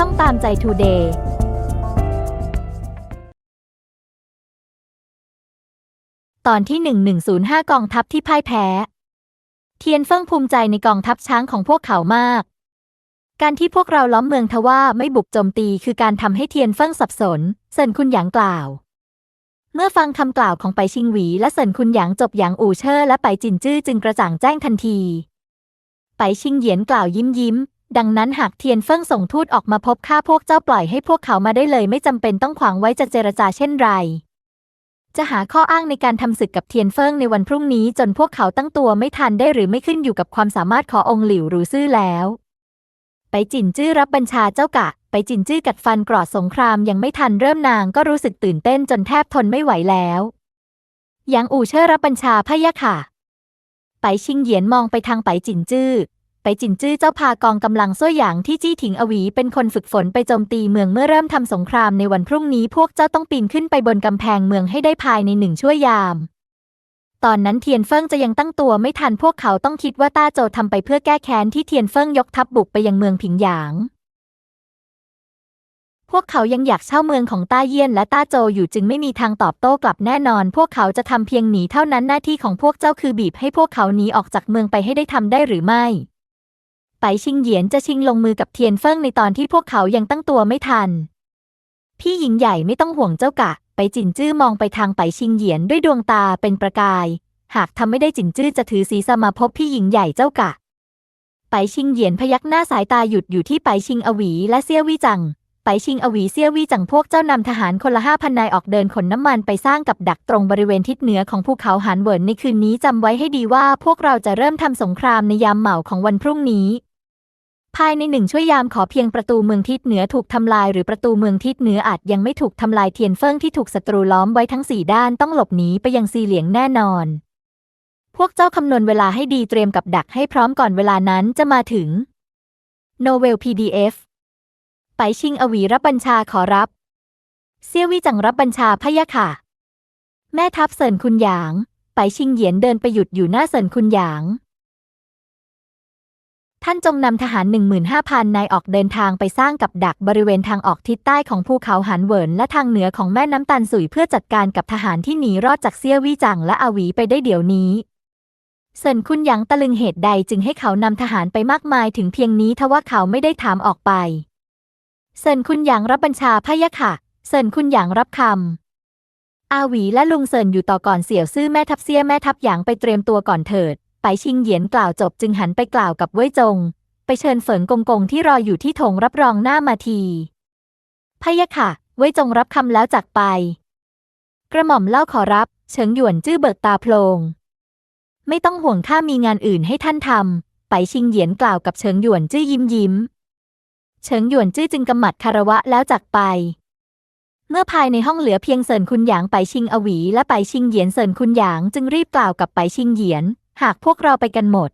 ช่องตามใจทูเดย์ตอนที่ 1105 กองทัพที่พ่ายแพ้ เทียนเฟิ่งภูมิใจในกองทัพช้างของพวกเขามาก การที่พวกเราล้อมเมืองทว่าไม่บุกโจมตีคือการทำให้เทียนเฟิ่งสับสน เซินคุณหยางกล่าว เมื่อฟังคำกล่าวของไปชิงหวีและเซินคุณหยางจบอย่างอู่เชอร์และไปจินจื้อจึงกระจ่างแจ้งทันที ไปชิงเหยียนกล่าวยิ้มยิ้ม ดังนั้นหากเทียนเฟิ่งส่งทูตออกมาพบข้าพวกเจ้าปล่อยให้พวกเขามาได้เลย ไม่จำเป็นต้องขวางไว้จะเจรจาเช่นไร จะหาข้ออ้างในการทำศึกกับเทียนเฟิ่งในวันพรุ่งนี้จนพวกเขาตั้งตัวไม่ทันได้หรือไม่ขึ้นอยู่กับความสามารถขององค์หลิวหรูซื่อแล้ว ไปจินจื้อรับบัญชาเจ้ากะ ไปจินจื้อกัดฟันกรอดสงครามยังไม่ทันเริ่มนางก็รู้สึกตื่นเต้นจนแทบทนไม่ไหวแล้วยางอู่เชิ่อรับบัญชาพะยะค่ะ ไปชิงเหยียนมองไปทางไปจินจื้อ ไปจินจื้อเจ้าพากองกำลังซ้วยหยางที่จี้ถิงอวีเป็นคนฝึกฝนไปโจมตีเมืองเมื่อเริ่มทำสงครามในวันพรุ่งนี้พวกเจ้าต้องปีนขึ้นไปบนกำแพงเมืองให้ได้ภายในหนึ่งชั่วยาม ตอนนั้นเทียนเฟิงจะยังตั้งตัวไม่ทันพวกเขาต้องคิดว่าต้าโจทำไปเพื่อแก้แค้นที่เทียนเฟิงยกทัพบุกไปยังเมืองผิงหยางพวกเขายังอยากเช่าเมืองของต้าเยี่ยนและต้าโจอยู่จึงไม่มีทางตอบโต้กลับแน่นอน พวกเขาจะทำเพียงหนีเท่านั้นหน้าที่ของพวกเจ้าคือบีบให้พวกเขาหนีออกจากเมืองไปให้ได้ทำได้หรือไม่ ไปชิงเหยียนจะชิงลงมือกับเทียนเฟิงในตอนที่พวกเขายังตั้งตัวไม่ทัน พี่หญิงใหญ่ไม่ต้องห่วงเจ้ากะ ไปจินจื้อมองไปทางไปชิงเหยียนด้วยดวงตาเป็นประกาย หากทำไม่ได้จินจื้อจะถือศีรษะมาพบพี่หญิงใหญ่เจ้ากะ ไปชิงเหยียนพยักหน้าสายตาหยุดอยู่ที่ไปชิงอวีและเซี่ยววี่จัง ไปชิงอวีเซี่ยววี่จังพวกเจ้านำทหารคนละห้าพันนายออกเดินขนน้ำมันไปสร้างกับดักตรงบริเวณทิศเหนือของภูเขาหานเวินในคืนนี้จำไว้ให้ดีว่าพวกเราจะเริ่มทำสงครามในยามเหมาของวันพรุ่งนี้ ภายในหนึ่งช่วยยามขอเพียงประตูเมืองทิศเหนือถูกทำลายหรือประตูเมืองทิศเหนืออาจยังไม่ถูกทำลายเทียนเฟิงที่ถูกศัตรูล้อมไว้ทั้งสี่ด้านต้องหลบหนีไปยังซีเหลียงแน่นอน พวกเจ้าคำนวณเวลาให้ดีเตรียมกับดักให้พร้อมก่อนเวลานั้นจะมาถึงโนเวล PDF ไปชิงอวีรับบัญชาขอรับ เซี่ยววี่จังรับบัญชาพะยะค่ะ แม่ทัพเซินคุณหยาง ไปชิงเหยียนเดินไปหยุดอยู่หน้าเซินคุณหยาง ท่านจงนำทหาร 15,000 นายออกเดินทางไปสร้างกับดักบริเวณทางออกทิศใต้ของภูเขาหันเวินและทางเหนือของแม่น้ำตันสุยเพื่อจัดการกับทหารที่หนีรอดจากเซี่ยวี่จังและอาวีไปได้เดี๋ยวนี้เซินคุณหยางตะลึงเหตุใดจึงให้เขานำทหารไปมากมายถึงเพียงนี้ทว่าเขาไม่ได้ถามออกไปเซินคุณหยางรับบัญชาพะยะค่ะเซินคุณหยางรับคำอาวีและลุงเซินอยู่ต่อก่อนเสี่ยวซื่อแม่ทัพเซี่ยแม่ทัพหยางไปเตรียมตัวก่อนเถิด ไปชิงเหยียนกล่าวจบจึงหันไปกล่าวกับเว่ยจง ไปเชิญเฟิงกงกงที่รออยู่ที่ธงรับรองหน้ามาทีพะยะค่ะ เว่ยจงรับคำแล้วจากไป กระหม่อมเล่าขอรับ เฉิงหยวนจื้อเบิกตาโพลง ไม่ต้องห่วงข้ามีงานอื่นให้ท่านทำไปชิงเหยียนกล่าวกับเฉิงหยวนจื้อยิ้มยิ้ม เฉิงหยวนจื้อจึงกำหมัดคารวะแล้วจากไปเมื่อภายในห้องเหลือเพียงเซินคุณหยางไปชิงอวี และไปชิงเหยียนเซินคุณหยางจึงรีบกล่าวกับไปชิงเหยียน หากพวกเราไปกันหมด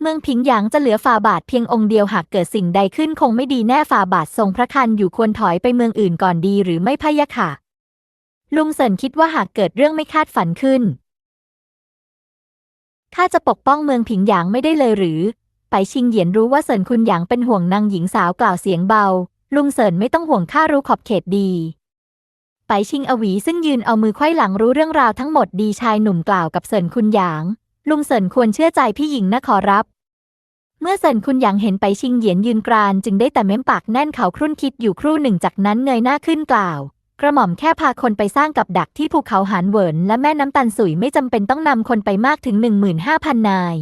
เมืองผิงหยางจะเหลือฝ่าบาทเพียงองค์เดียวหากเกิดสิ่งใดขึ้นคงไม่ดีแน่ฝ่าบาททรงพระคันอยู่ควรถอยไปเมืองอื่นก่อนดีหรือไม่พะยะค่ะ ลุงเซินคิดว่าหากเกิดเรื่องไม่คาดฝันขึ้นข้าจะปกป้องเมืองผิงหยางไม่ได้เลยหรือ ไปชิงเหยียนรู้ว่าเซินคุณหยางเป็นห่วงนางหญิงสาวกล่าวเสียงเบา ลุงเซินไม่ต้องห่วงข้ารู้ขอบเขตดีไปชิงอวีซึ่งยืนเอามือไขว้หลังรู้เรื่องราวทั้งหมดดีชายหนุ่มกล่าวกับเซินคุณหยาง ลุงเซินควรเชื่อใจพี่หญิงนะขอรับ เมื่อเซินคุณหยางเห็นไปชิงเหยียนยืนกรานจึงได้แต่เม้มปากแน่นเขาครุ่นคิดอยู่ครู่หนึ่งจากนั้นเงยหน้าขึ้นกล่าว กระหม่อมแค่พาคนไปสร้างกับดักที่ภูเขาหานเหวินและแม่น้ำตันสุยไม่จำเป็นต้องนำคนไปมากถึง 15,000 นาย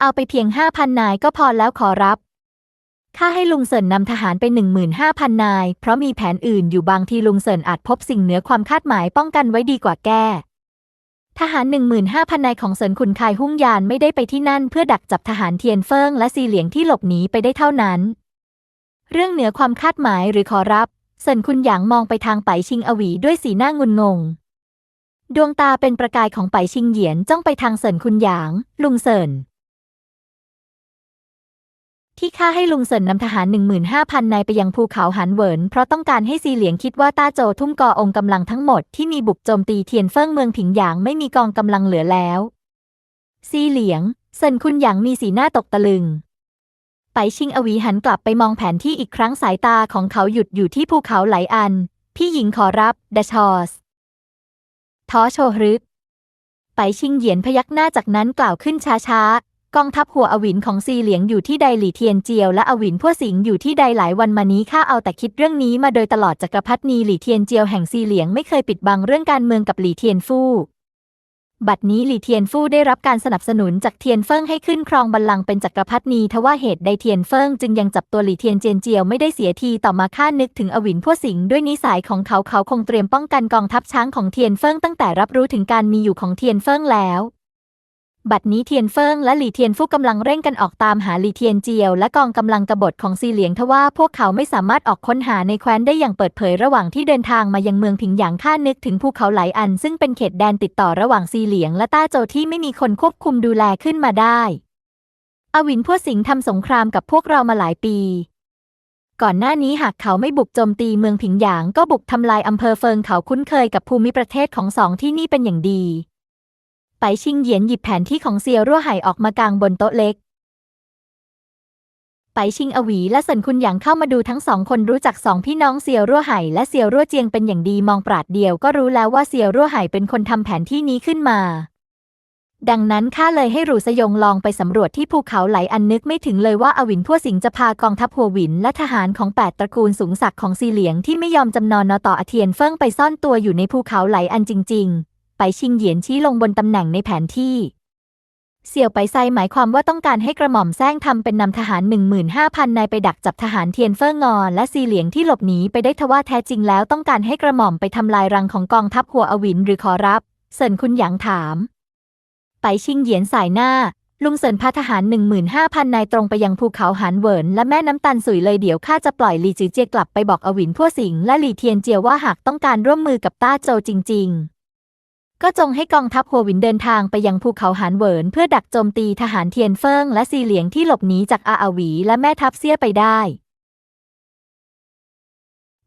เอาไปเพียง 5,000 นายก็พอแล้วขอรับข้าให้ลุงเซินนำทหารไป 15,000 นาย เพราะมีแผนอื่นอยู่บางทีลุงเซินอาจพบสิ่งเหนือความคาดหมายป้องกันไว้ดีกว่าแก้ ทหาร 15,000นายของเซินขุนคายหุ่งยานไม่ได้ไปที่นั่นเพื่อดักจับทหารเทียนเฟิงและซีเหลียงที่หลบหนีไปได้เท่านั้น เรื่องเหนือความคาดหมายหรือขอรับเซินคุณหยางมองไปทางไปชิงอวีด้วยสีหน้างุนงง ดวงตาเป็นประกายของไปชิงเหยียนจ้องไปทางเซินคุณหยาง ลุงเซิน ที่ข้าให้ลุงเซินนำทหาร 15,000 นายไปยังภูเขาหันเหวิน เพราะต้องการให้ซีเหลียงคิดว่าต้าโจทุ่มกอองค์กำลังทั้งหมดที่มีบุกโจมตีเทียนเฟิ่งเมืองผิงหยางไม่มีกองกำลังเหลือแล้ว ซีเหลียงเซินคุณหยางมีสีหน้าตกตะลึง ไปชิงอวีหันกลับไปมองแผนที่อีกครั้งสายตาของเขาหยุดอยู่ที่ภูเขาไหลอัน พี่หญิงขอรับเดชอสท้อโชฮรึกไปชิงเหยียนพยักหน้าจากนั้นกล่าวขึ้นช้าๆ กองทัพหัวอวินของซีเหลียงอยู่ที่ใดหลี่เทียนเจียวและอวินพัวสิงอยู่ที่ใดหลายวันมานี้ข้าเอาแต่คิดเรื่องนี้มาโดยตลอดจักรพรรดินีหลี่เทียนเจียวแห่งซีเหลียงไม่เคยปิดบังเรื่องการเมืองกับหลี่เทียนฟู่บัดนี้หลี่เทียนฟู่ได้รับการสนับสนุนจากเทียนเฟิงให้ขึ้นครองบัลลังก์เป็นจักรพรรดินีทว่าเหตุใดเทียนเฟิงจึงยังจับตัวหลี่เทียนเจียนเจียวไม่ได้เสียทีต่อมาข้านึกถึงอวินพัวสิงด้วยนิสัยของเขาเขาคงเตรียมป้องกันกองทัพช้างของเทียนเฟิงตั้งแต่รับรู้ถึงการมีอยู่ของเทียนเฟิงแล้ว บัดนี้เทียนเฟิงและหลี่เทียนฟู่กำลังเร่งกันออกตามหาหลี่เทียนเจียว และกองกำลังกบฏของซีเหลียงทว่าพวกเขาไม่สามารถออกค้นหาในแคว้นได้อย่างเปิดเผยระหว่างที่เดินทางมายังเมืองผิงหยางข้านึกถึงภูเขาไหลอัน ซึ่งเป็นเขตแดนติดต่อระหว่างซีเหลียง และต้าโจวที่ไม่มีคนควบคุมดูแลขึ้นมาได้อวินพัวสิงห์ทำสงครามกับพวกเรามาหลายปี ก่อนหน้านี้หากเขาไม่บุกโจมตีเมืองผิงหยาง ก็บุกทำลายอำเภอเฟิงเขาคุ้นเคยกับภูมิประเทศของสองที่นี่เป็นอย่างดี ชิงเหยียนหยิบแผนที่ของเซียวรั่วไห่ออกมากางบนโต๊ะเล็ก ไปชิงอวีและเซินคุณหยางเข้ามาดูทั้งสองคนรู้จักสองพี่น้องเซียวรั่วไห่และเซียวรั่วเจียงเป็นอย่างดีมองปราดเดียวก็รู้แล้วว่าเซียวรั่วไห่เป็นคนทำแผนที่นี้ขึ้นมา ดังนั้นข้าเลยให้หรูสยงลองไปสำรวจที่ภูเขาไหลอันนึกไม่ถึงเลยว่าอวินพัวสิงจะพากองทัพหัววินและทหารของแปดตระกูลสูงศักดิ์ของซีเหลียงที่ไม่ยอมจำนอนนอต่ออาเทียนเฟิ่งไปซ่อนตัวอยู่ในภูเขาไหลอันจริง ๆ ไปชิงเหยียนชี้ลงบนตำแหน่งในแผนที่ เสี่ยวไปไซหมายความว่าต้องการให้กระหม่อมแซงทำเป็นนำทหาร 15,000 นายไปดักจับทหารเทียนเฟิ่งงอและซีเหลียงที่หลบหนีไปได้ทว่าแท้จริงแล้วต้องการให้กระหม่อมไปทำลายรังของกองทัพหัวอวินหรือขอรับ เซินคุณหยางถาม ไปชิงเหยียนสายหน้าลุงเซินพาทหาร 15,000 นายตรงไปยังภูเขาหานเวิน และแม่น้ำตันสุยเลยเดี๋ยวข้าจะปล่อยหลีจือเจียกลับไปบอกอวินพัวสิง และหลีเทียนเจียวว่าหากต้องการร่วมมือกับต้าโจวจริง ๆ ก็จงให้กองทัพหัววินเดินทางไปยังภูเขาหานเหวินเพื่อดักโจมตีทหารเทียนเฟิงและซีเหลียงที่หลบหนีจากอาอาวีและแม่ทัพเซี่ยไปได้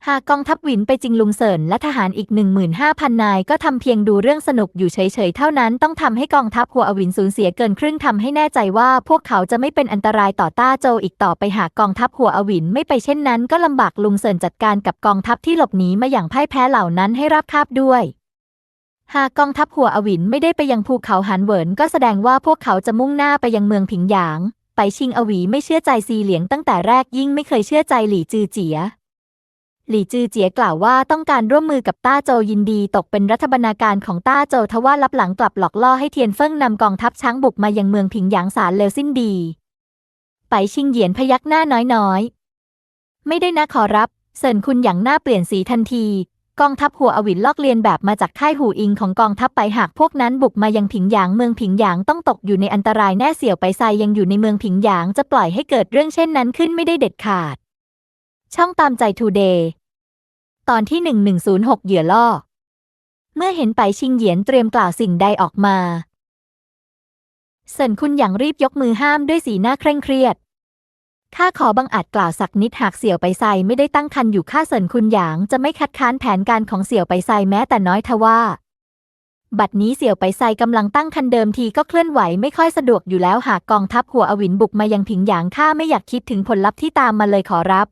หากกองทัพหวินไปจริงลุงเซินและทหารอีก 15,000 นายก็ทำเพียงดูเรื่องสนุกอยู่เฉยๆ เท่านั้นต้องทำให้กองทัพหัวอวินสูญเสียเกินครึ่งทำให้แน่ใจว่าพวกเขาจะไม่เป็นอันตรายต่อต้าโจอีกต่อไปหากกองทัพหัวอวินไม่ไปเช่นนั้นก็ลำบากลุงเซินจัดการกับกองทัพที่หลบหนีมาอย่างพ่ายแพ้เหล่านั้นให้ราบคาบด้วย หากกองทัพหัวอวินไม่ได้ไปยังภูเขาหานเหวินก็แสดงว่าพวกเขาจะมุ่งหน้าไปยังเมืองผิงหยาง ไปชิงอวีไม่เชื่อใจซีเหลียงตั้งแต่แรกยิ่งไม่เคยเชื่อใจหลี่จือเจีย หลี่จือเจียกล่าวว่าต้องการร่วมมือกับต้าโจยินดีตกเป็นรัฐบรรณาการของต้าโจทว่ารับหลังกลับหลอกล่อให้เทียนเฟิ่งนำกองทัพช้างบุกมายังเมืองผิงหยางสารเลวสิ้นดี ไปชิงเหยียนพยักหน้าน้อยๆ ไม่ได้นะขอรับเซินคุณหยางหน้าเปลี่ยนสีทันที กองทัพหัวอวินลอกเลียนแบบมาจากค่ายหูอิงของกองทัพไปหากพวกนั้นบุกมายังผิงหยางเมืองผิงหยางต้องตกอยู่ในอันตรายแน่เสี่ยวไปไซยังอยู่ในเมืองผิงหยางจะปล่อยให้เกิดเรื่องเช่นนั้นขึ้นไม่ได้เด็ดขาด ช่องตามใจทูเดย์ตอนที่ 1106 เหยื่อล่อ เมื่อเห็นไปชิงเหยียนเตรียมกล่าวสิ่งใดออกมาเซินคุณหยางรีบยกมือห้ามด้วยสีหน้าเคร่งเครียด ข้าขอบังอาจกล่าวสักนิดหากเสี่ยวไปไซไม่ได้ตั้งคันอยู่ข้าเซินคุณหยางจะไม่คัดค้านแผนการของเสี่ยวไปไซแม้แต่น้อยทว่า บัดนี้เสี่ยวไปไซกำลังตั้งคันเดิมทีก็เคลื่อนไหวไม่ค่อยสะดวกอยู่แล้วหากกองทัพหัวอวินบุกมายังผิงหยางข้าไม่อยากคิดถึงผลลัพธ์ที่ตามมาเลยขอรับ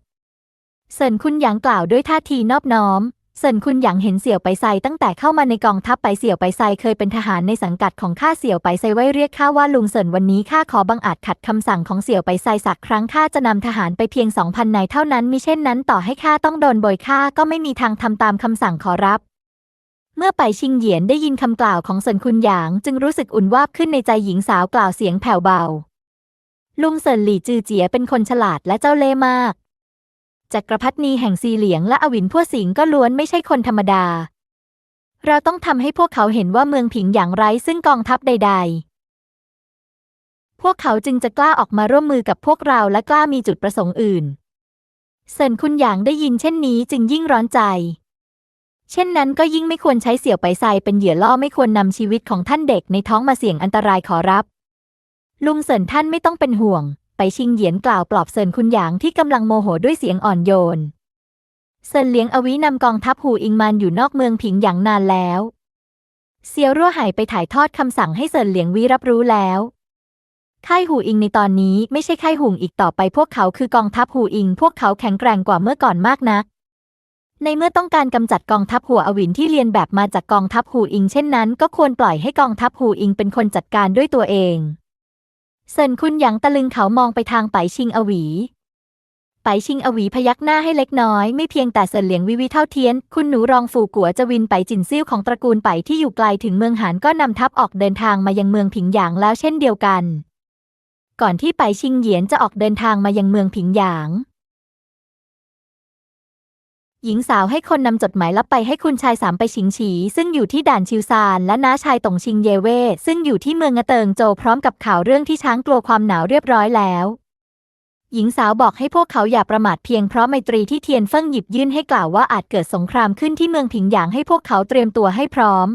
เซินคุณหยางกล่าวด้วยท่าทีนอบน้อม เซินคุณหยางเห็นเสี่ยวไปไซตั้งแต่เข้ามาในกองทัพไปเสี่ยวไปไซเคยเป็นทหารในสังกัดของข้าเสี่ยวไปไซไว้เรียกข้าว่าลุงเซินวันนี้ข้าขอบังอาจขัดคำสั่งของเสี่ยวไปไซสักครั้งข้าจะนำทหารไปเพียงสองพันนายเท่านั้นมิเช่นนั้นต่อให้ข้าต้องโดนโบยข้าก็ไม่มีทางทำตามคำสั่งขอรับเมื่อไปชิงเหยียนได้ยินคำกล่าวของเซินคุณหยาง จึงรู้สึกอุ่นวาบขึ้นในใจหญิงสาวกล่าวเสียงแผ่วเบา ลุงเซินหลี่จือเจียเป็นคนฉลาดและเจ้าเล่ห์มาก จักรพรรดินีแห่งซีเหลียงและอวินพั่วสิงก็ล้วนไม่ใช่คนธรรมดา เราต้องทำให้พวกเขาเห็นว่าเมืองผิงอย่างไร้ซึ่งกองทัพใด ๆ พวกเขาจึงจะกล้าออกมาร่วมมือกับพวกเราและกล้ามีจุดประสงค์อื่น เซินคุณหยางได้ยินเช่นนี้จึงยิ่งร้อนใจ เช่นนั้นก็ยิ่งไม่ควรใช้เสี่ยวไปไซเป็นเหยื่อล่อไม่ควรนำชีวิตของท่านเด็กในท้องมาเสี่ยงอันตรายขอรับ ลุงเซินท่านไม่ต้องเป็นห่วง ไปชิงเหยียนกล่าวปลอบเซินคุณหยางที่กำลังโมโหด้วยเสียงอ่อนโยน เซินเลี้ยงอวินำกองทัพหูอิงมานอยู่นอกเมืองผิงหยางนานแล้ว เซียวรั่วหายไปถ่ายทอดคำสั่งให้เซินเหลียงวิรับรู้แล้วค่ายหูอิงในตอนนี้ไม่ใช่ค่ายหุงอีกต่อไปพวกเขาคือกองทัพหูอิง พวกเขาแข็งแกร่งกว่าเมื่อก่อนมากนัก ในเมื่อต้องการกำจัดกองทัพหัวอวินที่เรียนแบบมาจากกองทัพหูอิง เช่นนั้น ก็ควรปล่อยให้กองทัพหูอิงเป็นคนจัดการด้วยตัวเอง เซินคุณหยางตะลึงเขามองไปทางไปชิงอวี ไปชิงอวีพยักหน้าให้เล็กน้อยไม่เพียงแต่เซินเหลียงวิวิเท่าเทียน คุณหนูรองฝูกัวจะวินไปจินซิ่วของตระกูลไปที่อยู่ไกลถึงเมืองหานก็นำทัพออกเดินทางมายังเมืองผิงหยางแล้วเช่นเดียวกัน ก่อนที่ไปชิงเหยียนจะออกเดินทางมายังเมืองผิงหยาง หญิงสาวให้คนนำจดหมายลับไปให้คุณชายสามไปชิงฉี ซึ่งอยู่ที่ด่านชิวซานและน้าชายตงชิงเยเว่ซึ่งอยู่ที่เมืองงะเติงโจพร้อมกับข่าวเรื่องที่ช้างกลัวความหนาวเรียบร้อยแล้ว หญิงสาวบอกให้พวกเขาอย่าประมาทเพียงเพราะไมตรีที่เทียนเฟิ่งหยิบยื่นให้กล่าวว่าอาจเกิดสงครามขึ้นที่เมืองผิงหยางให้พวกเขาเตรียมตัวให้พร้อม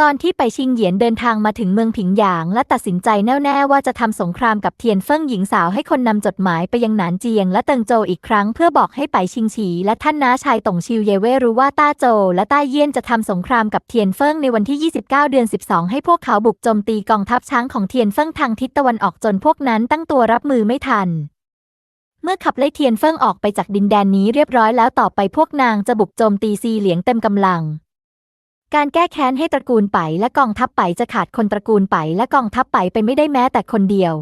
ตอนที่ไปชิงเหยียนเดินทางมาถึงเมืองผิงหยาง และตัดสินใจแน่วแน่ว่าจะทำสงครามกับเทียนเฟิ่งหญิงสาวให้คนนำจดหมายไปยังหนานเจียง และเติงโจอีกครั้งเพื่อบอกให้ไปชิงฉีและท่านน้าชายตงชิวเยเว่รู้ว่าต้าโจ และต้าเยี่ยนจะทำสงครามกับเทียนเฟิ่งในวันที่ 29 เดือน 12 ให้พวกเขาบุกโจมตีกองทัพช้างของเทียนเฟิ่งทางทิศตะวันออกจนพวกนั้นตั้งตัวรับมือไม่ทันเมื่อขับไล่เทียนเฟิ่งออกไปจากดินแดนนี้เรียบร้อยแล้วต่อไปพวกนางจะบุกโจมตีซีเหลียงเต็มกำลัง การแก้แค้นให้ตระกูลไปและกองทัพไปจะขาดคนตระกูลไปและกองทัพไปไปไม่ได้แม้แต่คนเดียว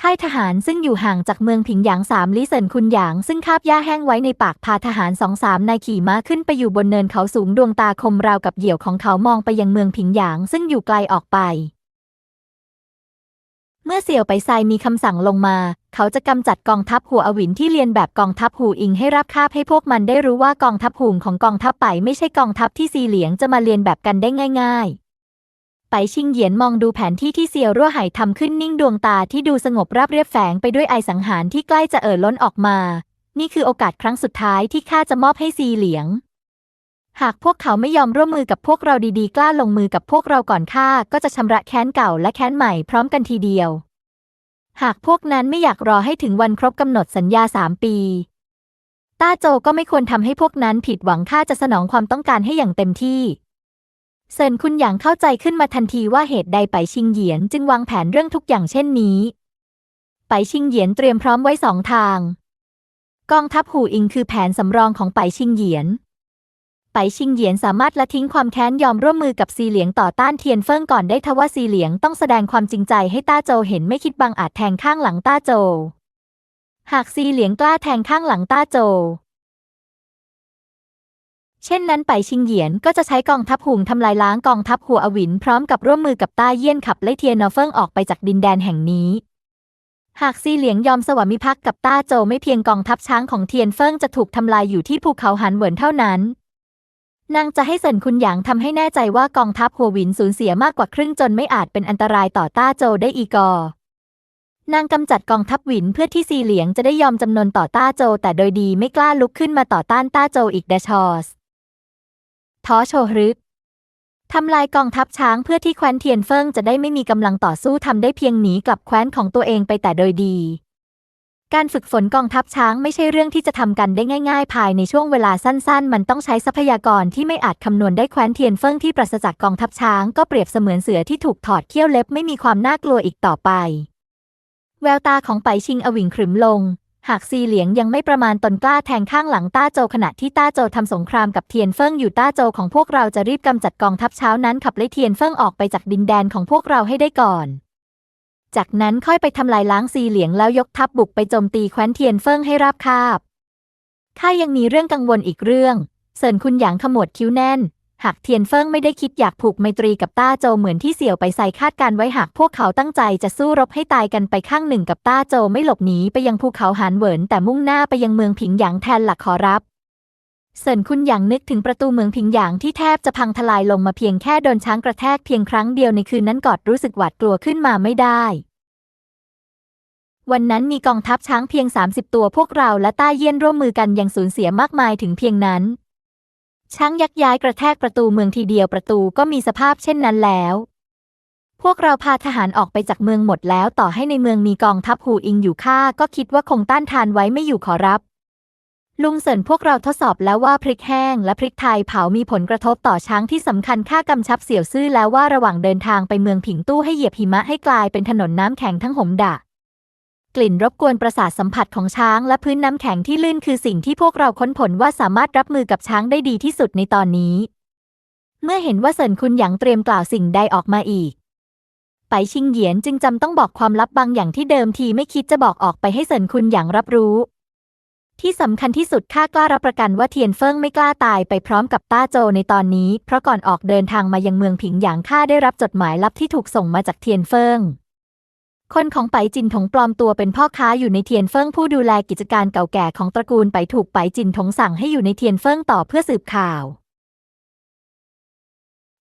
ค่ายทหารซึ่งอยู่ห่างจากเมืองผิงหยางสามลิเซินคุนหยางซึ่งคาบหญ้าแห้งไว้ในปากพาทหารสองสามนายขี่ม้าขึ้นไปอยู่บนเนินเขาสูงดวงตาคมราวกับเหยี่ยวของเขามองไปยังเมืองผิงหยางซึ่งอยู่ไกลออกไป เมื่อเสี่ยวไปไซมีคำสั่งลงมา เขาจะกำจัดกองทัพหัวอวินที่เรียนแบบกองทัพหูอิงให้รับคาบให้พวกมันได้รู้ว่ากองทัพหูงของกองทัพไปไม่ใช่กองทัพที่ซีเหลียงจะมาเรียนแบบกันได้ง่าย ๆ ไปชิงเหยียนมองดูแผนที่ที่เซียวรั่วไหทำขึ้นนิ่งดวงตาที่ดูสงบราบเรียบแฝงไปด้วยไอสังหารที่ใกล้จะเอ่อล้นออกมา นี่คือโอกาสครั้งสุดท้ายที่ข้าจะมอบให้ซีเหลียง หากพวกเขาไม่ยอมร่วมมือกับพวกเราดีๆ กล้าลงมือกับพวกเราก่อนข้าก็จะชำระแค้นเก่าและแค้นใหม่พร้อมกันทีเดียว หากพวกนั้นไม่อยากรอให้ถึงวันครบกำหนดสัญญาสามปี ต้าโจก็ไม่ควรทำให้พวกนั้นผิดหวังข้าจะสนองความต้องการให้อย่างเต็มที่เซินคุณหยางเข้าใจขึ้นมาทันทีว่าเหตุใดไปชิงเหยียนจึงวางแผนเรื่องทุกอย่างเช่นนี้ ไปชิงเหยียนเตรียมพร้อมไว้สองทาง กองทัพหูอิงคือแผนสำรองของไปชิงเหยียน ไปชิงเหยียนสามารถละทิ้งความแค้นยอมร่วมมือกับซีเหลียงต่อต้านเทียนเฟิงก่อนได้ทว่าซีเหลียงต้องแสดงความจริงใจให้ต้าโจเห็นไม่คิดบังอาจแทงข้างหลังต้าโจ หากซีเหลียงกล้าแทงข้างหลังต้าโจ เช่นนั้นไปชิงเหยียนก็จะใช้กองทัพหุงทำลายล้างกองทัพหัวอวินพร้อมกับร่วมมือกับต้าเยี่ยนขับไล่เทียนเฟิงออกไปจากดินแดนแห่งนี้หากซีเหลียงยอมสวามิภักดิ์กับต้าโจไม่เพียงกองทัพช้างของเทียนเฟิงจะถูกทำลายอยู่ที่ภูเขาหันเหวินเท่านั้น นางจะให้เซินคุณหยางทำให้แน่ใจว่ากองทัพหัวหวินสูญเสียมากกว่าครึ่งจนไม่อาจเป็นอันตรายต่อต้าโจได้อีกอนางกำจัดกองทัพหวินเพื่อที่ซีเหลียงจะได้ยอมจำนนต่อต้าโจแต่โดยดีไม่กล้าลุกขึ้นมาต่อต้านต้าโจอีกเดชอสท้อโชฮึกทำลายกองทัพช้างเพื่อที่แคว้นเทียนเฟิงจะได้ไม่มีกำลังต่อสู้ทำได้เพียงหนีกลับแคว้นของตัวเองไปแต่โดยดี การฝึกฝนกองทัพช้างไม่ใช่เรื่องที่จะทำกันได้ง่าย ๆ ภายในช่วงเวลาสั้น ๆ มันต้องใช้ทรัพยากรที่ไม่อาจคำนวณได้แคว้นเทียนเฟิงที่ปราศจากกองทัพช้างก็เปรียบเสมือนเสือที่ถูกถอดเขี้ยวเล็บไม่มีความน่ากลัวอีกต่อไป แววตาของไปชิงอวิงขรึมลง หากซีเหลียงยังไม่ประมาณตนกล้าแทงข้างหลังต้าโจขณะที่ต้าโจทำสงครามกับเทียนเฟิงอยู่ต้าโจของพวกเราจะรีบกำจัดกองทัพเช้านั้นขับไล่เทียนเฟิงออกไปจากดินแดนของพวกเราให้ได้ก่อน จากนั้นค่อยไปทำลายล้างซีเหลียงแล้วยกทัพบุกไปโจมตีแคว้นเทียนเฟิงให้ราบคาบ ข้ายังมีเรื่องกังวลอีกเรื่อง เซินคุณหยางขมวดคิ้วแน่น หากเทียนเฟิงไม่ได้คิดอยากผูกไมตรีกับต้าโจเหมือนที่เสี่ยวไปใส่คาดการไว้หากพวกเขาตั้งใจจะสู้รบให้ตายกันไปข้างหนึ่งกับต้าโจไม่หลบหนีไปยังภูเขาหานเหวินแต่มุ่งหน้าไปยังเมืองผิงหยางแทนหลักขอรับ เซินคุณหยางนึกถึงประตูเมืองผิงหยางที่แทบจะพังทลายลงมาเพียงแค่โดนช้างกระแทกเพียงครั้งเดียวในคืนนั้นกอดรู้สึกหวาดกลัวขึ้นมาไม่ได้ วันนั้นมีกองทัพช้างเพียง 30 ตัวพวกเราและต้าเยี่ยนร่วมมือกันยังสูญเสียมากมายถึงเพียงนั้น ช้างยักย้ายกระแทกประตูเมืองทีเดียวประตูก็มีสภาพเช่นนั้นแล้วพวกเราพาทหารออกไปจากเมืองหมดแล้ว ต่อให้ในเมืองมีกองทัพหูอิงอยู่ข้าก็คิดว่าคงต้านทานไว้ไม่อยู่ขอรับ ลุงเสินพวกเราทดสอบแล้วว่าพริกแห้งและพริกไทยเผามีผลกระทบต่อช้างที่สำคัญค่ากำชับเสี่ยวซื่อแล้วว่าระหว่างเดินทางไปเมืองผิงตู้ให้เหยียบหิมะให้กลายเป็นถนนน้ำแข็งทั้งหมดะกลิ่นรบกวนประสาทสัมผัสของช้างและพื้นน้ำแข็งที่ลื่นคือสิ่งที่พวกเราค้นผลว่าสามารถรับมือกับช้างได้ดีที่สุดในตอนนี้ เมื่อเห็นว่าเซินคุณหยางเตรียมกล่าวสิ่งใดออกมาอีก ไปชิงเหยียนจึงจำต้องบอกความลับบางอย่างที่เดิมทีไม่คิดจะบอกออกไปให้เซินคุณหยางรับรู้ ที่สำคัญที่สุดข้ากล้ารับประกันว่าเทียนเฟิงไม่กล้าตายไปพร้อมกับต้าโจในตอนนี้ เพราะก่อนออกเดินทางมายังเมืองผิงหยางข้าได้รับจดหมายลับที่ถูกส่งมาจากเทียนเฟิงคนของไปจินถงปลอมตัวเป็นพ่อค้าอยู่ในเทียนเฟิงผู้ดูแลกิจการเก่าแก่ของตระกูลไปถูกไปจินถงสั่งให้อยู่ในเทียนเฟิงต่อเพื่อสืบข่าว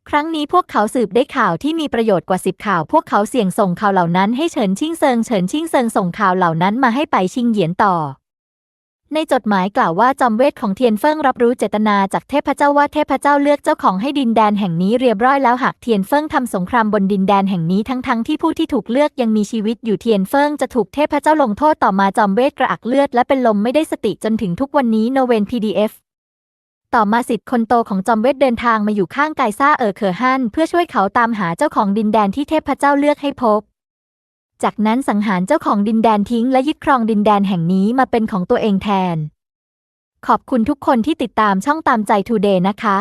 ครั้งนี้พวกเขาสืบได้ข่าวที่มีประโยชน์กว่าสิบข่าว พวกเขาเสี่ยงส่งข่าวเหล่านั้นให้เฉินชิงเซิงเฉินชิงเซิงส่งข่าวเหล่านั้นมาให้ไปชิงเหยียนต่อ ในจดหมายกล่าวว่าจอมเวทของเทียนเฟิงรับรู้เจตนาจากเทพเจ้าว่าเทพเจ้าเลือกเจ้าของให้ดินแดนแห่งนี้เรียบร้อยแล้วหากเทียนเฟิงทำสงครามบนดินแดนแห่งนี้ทั้งๆทที่ผู้ที่ถูกเลือกยังมีชีวิตอยู่เทียนเฟิงจะถูกเทพเจ้าลงโทษต่อมาจอมเวทกระอักเลือดและเป็นลมไม่ได้สติจนถึงทุกวันนี้โนเวน PDF ต่อมาสิทธิ์คนโตของจอมเวทเดินทางมาอยู่ข้างไกซ่าเออเคอร์ฮันเพื่อช่วยเขาตามหาเจ้าของดินแดนที่เทพเจ้าเลือกให้พบ จากนั้นสังหารเจ้าของดินแดนทิ้งและยึดครองดินแดนแห่งนี้มาเป็นของตัวเองแทน ขอบคุณทุกคนที่ติดตามช่องตามใจทูเดย์นะคะ